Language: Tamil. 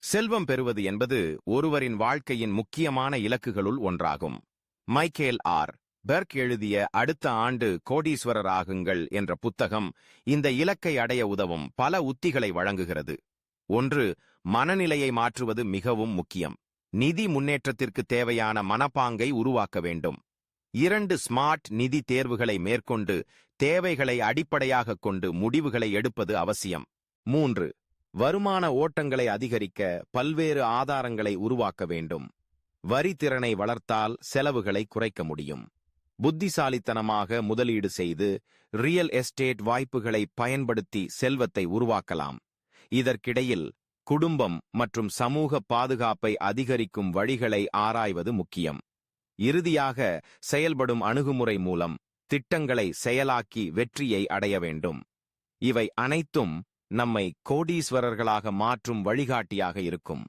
செல்வம் பெறுவது என்பது ஒருவரின் வாழ்க்கையின் முக்கியமான இலக்குகளுள் ஒன்றாகும். Michael R. பெர்க் எழுதிய அடுத்த ஆண்டு கோடீஸ்வரர் ஆகுங்கள் என்ற புத்தகம் இந்த இலக்கை அடைய உதவும் பல உத்திகளை வழங்குகிறது. ஒன்று மனநிலையை மாற்றுவது மிகவும் முக்கியம். நிதி முன்னேற்றத்திற்கு தேவையான மனப்பாங்கை உருவாக்க வேண்டும். இரண்டு ஸ்மார்ட் நிதி தேர்வுகளை மேற்கொண்டு தேவைகளை அடிப்படையாகக் கொண்டு முடிவுகளை எடுப்பது அவசியம். மூன்று வருமான ஓட்டங்களை அதிகரிக்க பல்வேறு ஆதாரங்களை உருவாக்க வேண்டும். வரி திறனை வளர்த்தால் செலவுகளை குறைக்க முடியும். புத்திசாலித்தனமாக முதலீடு செய்து ரியல் எஸ்டேட் வாய்ப்புகளை பயன்படுத்தி செல்வத்தை உருவாக்கலாம். இதற்கிடையில் குடும்பம் மற்றும் சமூக பாதுகாப்பை அதிகரிக்கும் வழிகளை ஆராய்வது முக்கியம். இறுதியாக செயல்படும் அணுகுமுறை மூலம் திட்டங்களை செயலாக்கி வெற்றியை அடைய வேண்டும். இவை அனைத்தும் நம்மை கோடீஸ்வரர்களாக மாற்றும் வழிகாட்டியாக இருக்கும்.